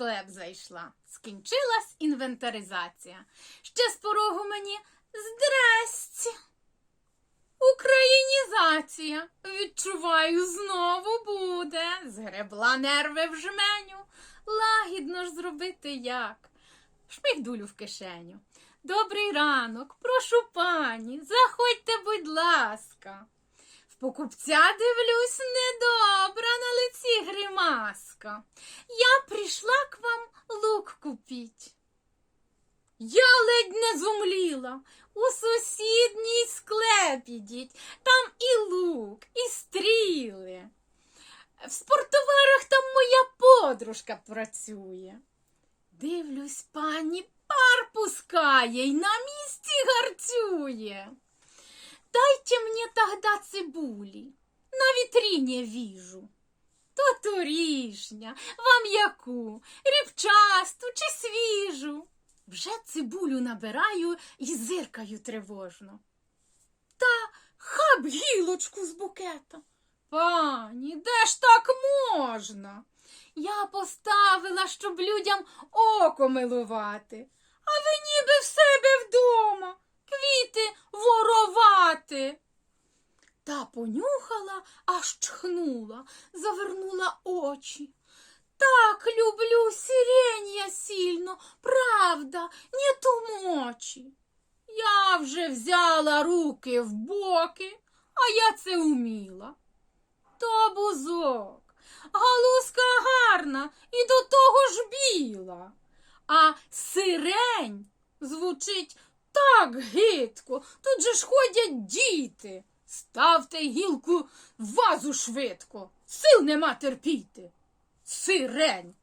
склеп зайшла. Скінчилась інвентаризація. Ще з порогу мені здрасті. Українізація. Відчуваю, знову буде. Згребла нерви в жменю. Лагідно ж зробити як. Шмигдулю в кишеню. Добрий ранок, прошу пані, заходьте, будь ласка. В покупця дивлюсь недобра на лиці гримаска. Я прийшла к вам лук купіть. Я ледь не зумліла. У сусідній склеп ідіть, там і лук, і стріли. В спортоварах там моя подружка працює. Дивлюсь, пані пар пускає й на місці гарцює. Дайте мені тогда цибулі, на вітріні віжу. То торішня, вам яку, рібчасту чи свіжу. Вже цибулю набираю і зиркаю тривожно. Та хаб гілочку з букета. Пані, де ж так можна? Я поставила, щоб людям око милувати, а ви ніби Та понюхала, аж чхнула, завернула очі. Так люблю сирень сильно, правда, не тумочі. Я вже взяла руки в боки, а я це уміла. То бузок, галузка гарна і до того ж біла. А сирень звучить так гидко, тут же ж ходять діти. Ставте гілку в вазу швидко, сил нема терпіти. Сирень.